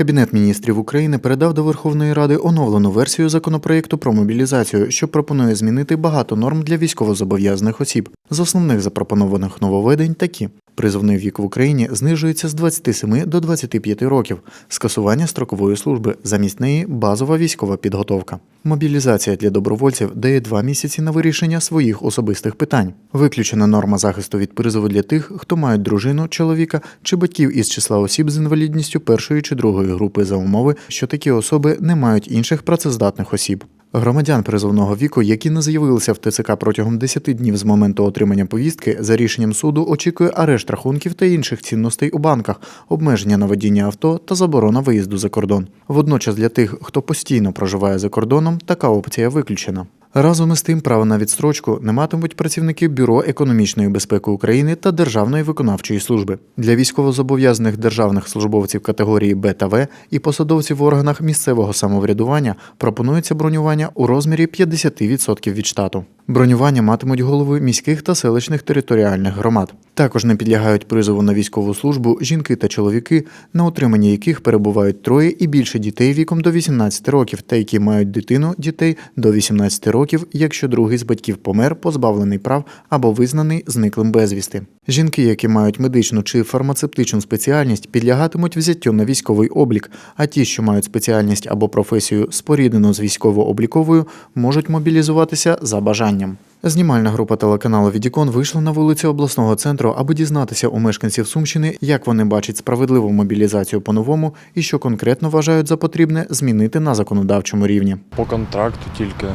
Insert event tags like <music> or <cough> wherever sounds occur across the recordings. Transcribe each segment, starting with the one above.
Кабінет міністрів України передав до Верховної Ради оновлену версію законопроекту про мобілізацію, що пропонує змінити багато норм для військовозобов'язаних осіб. З основних запропонованих нововведень такі: призовний вік в Україні знижується з 27 до 25 років, скасування строкової служби, замість неї базова військова підготовка. Мобілізація для добровольців дає два місяці на вирішення своїх особистих питань. Виключена норма захисту від призову для тих, хто мають дружину, чоловіка чи батьків із числа осіб з інвалідністю першої чи другої групи за умови, що такі особи не мають інших працездатних осіб. Громадян призовного віку, які не з'явилися в ТЦК протягом 10 днів з моменту отримання повістки, за рішенням суду очікує арешт рахунків та інших цінностей у банках, обмеження на водіння авто та заборона виїзду за кордон. Водночас для тих, хто постійно проживає за кордоном, така опція виключена. Разом із тим, право на відстрочку не матимуть працівники Бюро економічної безпеки України та Державної виконавчої служби. Для військовозобов'язаних державних службовців категорії Б та В і посадовців в органах місцевого самоврядування пропонується бронювання у розмірі 50% від штату. Бронювання матимуть голови міських та селищних територіальних громад. Також не підлягають призову на військову службу жінки та чоловіки, на утриманні яких перебувають троє і більше дітей віком до 18 років, та які мають дитину дітей до 18 років, якщо другий з батьків помер, позбавлений прав або визнаний зниклим безвісти. Жінки, які мають медичну чи фармацевтичну спеціальність, підлягатимуть взяттю на військовий облік, а ті, що мають спеціальність або професію споріднену з військово-обліковою, можуть мобілізуватися за бажанням. Знімальна група телеканалу Відікон вийшла на вулицю обласного центру, аби дізнатися у мешканців Сумщини, як вони бачать справедливу мобілізацію по-новому і що конкретно вважають за потрібне змінити на законодавчому рівні. По контракту тільки.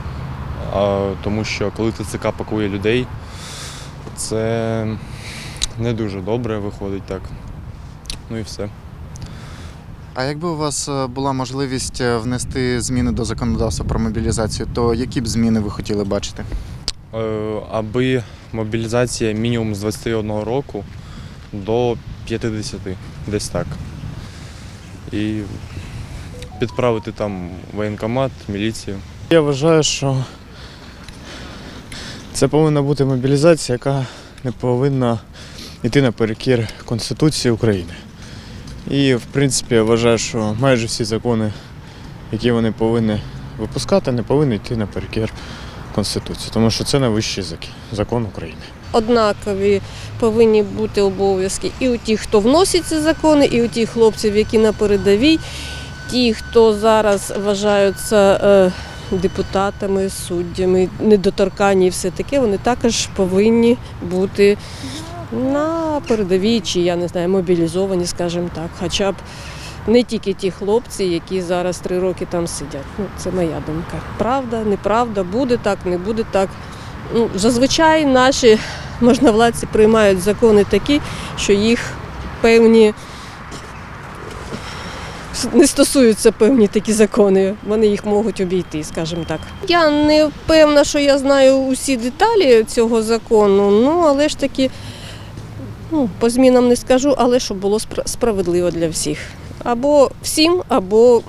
Тому що коли ТЦК пакує людей, це не дуже добре виходить так. Ну і все. А якби у вас е, була можливість е, внести зміни до законодавства про мобілізацію, то які б зміни ви хотіли бачити? Е, Аби мобілізація мінімум з 21 року до 50, десь так. І підправити там воєнкомат, міліцію. Я вважаю, що це повинна бути мобілізація, яка не повинна йти наперекір Конституції України. І, в принципі, я вважаю, що майже всі закони, які вони повинні випускати, не повинні йти наперекір Конституції, тому що це найвищий зак- закон України. однакові повинні бути обов'язки і у тих, хто вносить ці закони, і у тих хлопців, які на передовій, ті, хто зараз вважаються е, депутатами, суддями, недоторканні і все таке, вони також повинні бути на передовій, чи я не знаю, мобілізовані, скажімо так, хоча б. Не тільки ті хлопці, які зараз три роки там сидять. Ну, це моя думка. Правда, неправда, буде так, не буде так. Ну, зазвичай наші можновладці приймають закони такі, що їх певні не стосуються певні такі закони. Вони їх можуть обійти, скажімо так. Я не впевнена, що я знаю усі деталі цього закону, ну але ж таки ну, по змінам не скажу, але щоб було справедливо для всіх. Або всім, або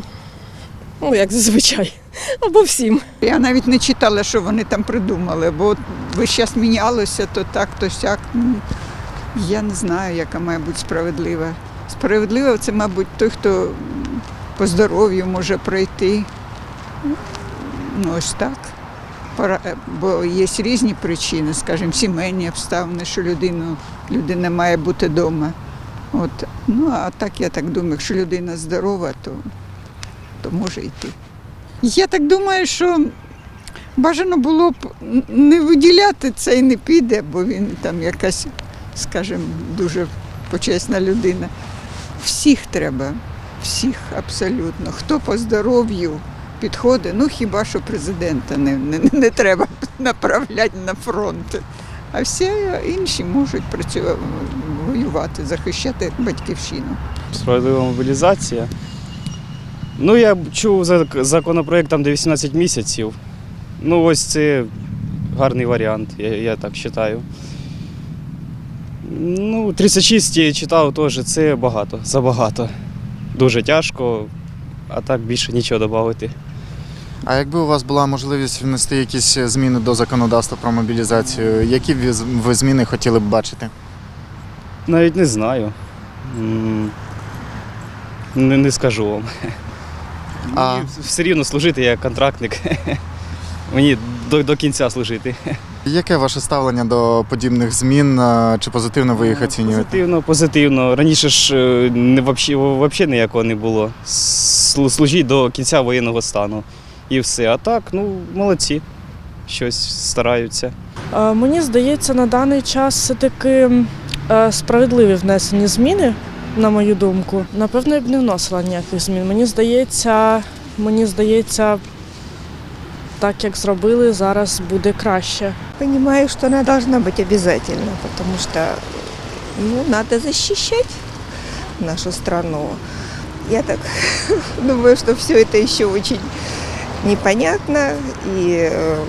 ну як зазвичай, <laughs> або всім. Я навіть не читала, що вони там придумали, бо весь час мінялося, то так, то сяк. Ну, я не знаю, яка має бути справедлива. Справедлива це, мабуть, той, хто по здоров'ю може пройти. Ну, ось так. Е, Бо є різні причини, скажімо, сімейні обставини, що людину, людина має бути вдома. От. Ну, а так я так думаю, якщо людина здорова, то, то може йти. Я так думаю, що бажано було б не виділяти це і не піде, бо він там якась, скажімо, дуже почесна людина. Всіх треба, всіх абсолютно. Хто по здоров'ю підходить, ну хіба що президента не, не, не треба направляти на фронт. А всі інші можуть працювати, воювати, захищати батьківщину. Справедлива мобілізація. Ну, я чув за законопроект там, де 18 місяців. Ну, ось це гарний варіант, я, я так вважаю. Ну, 36 я читав теж, це багато, забагато. Дуже тяжко, а так більше нічого додати. А якби у вас була можливість внести якісь зміни до законодавства про мобілізацію, які б ви зміни хотіли б бачити? Навіть не знаю. М, Не, не скажу вам. А- Мені все рівно служити, я контрактник. Мені до, до кінця служити. Яке ваше ставлення до подібних змін? е, Чи позитивно ви їх оцінюєте? Позитивно, позитивно. Раніше ж е, не взагалі ніякого не було. Слу- Служіть до кінця воєнного стану. І все. А так, ну, молодці. Щось стараються. Е, Мені здається, на даний час все-таки е, справедливі внесені зміни, на мою думку. Напевно, я б не вносила ніяких змін. Мені здається, мені здається, так як зробили, зараз буде краще. Понимаю, что она должна быть обязательно, потому что ну, надо защищать нашу страну. Я так <laughs> думаю, что все это еще очень непонятно и э,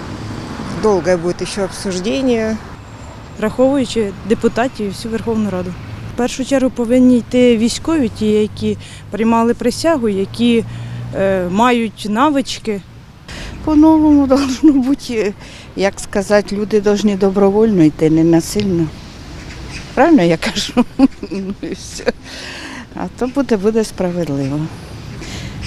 долгое будет еще обсуждение. враховуючи депутатів і всю Верховну Раду. В першу чергу повинні йти військові, ті, які приймали присягу, які е, мають навички. По-новому <laughs> должно бути, як сказати, люди повинні добровольно йти, не насильно. Правильно я кажу? <laughs> Ну і все. А то буде, буде справедливо.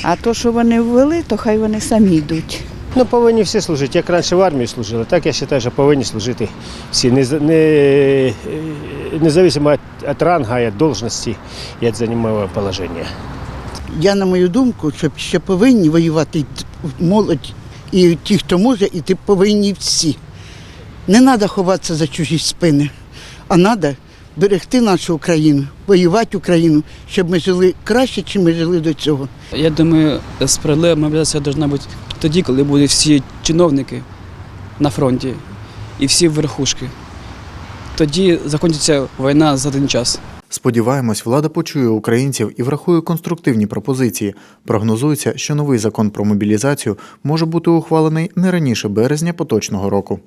А то, що вони ввели, то хай вони самі йдуть. Ну, повинні всі служити. Як раніше в армії служили, так я вважаю, що повинні служити всі. Не, не, е, независимо від, рангу, від должності від займаного положення. Я, на мою думку, що ще повинні воювати молодь і ті, хто може, і ти повинні всі. Не треба ховатися за чужі спини, а треба берегти нашу Україну, воювати Україну, щоб ми жили краще, ніж ми жили до цього. Я думаю, справедлива мобілізація повинна бути тоді, коли будуть всі чиновники на фронті і всі верхушки. Тоді закінчиться війна за один час. Сподіваємось, влада почує українців і врахує конструктивні пропозиції. Прогнозується, що новий закон про мобілізацію може бути ухвалений не раніше березня поточного року.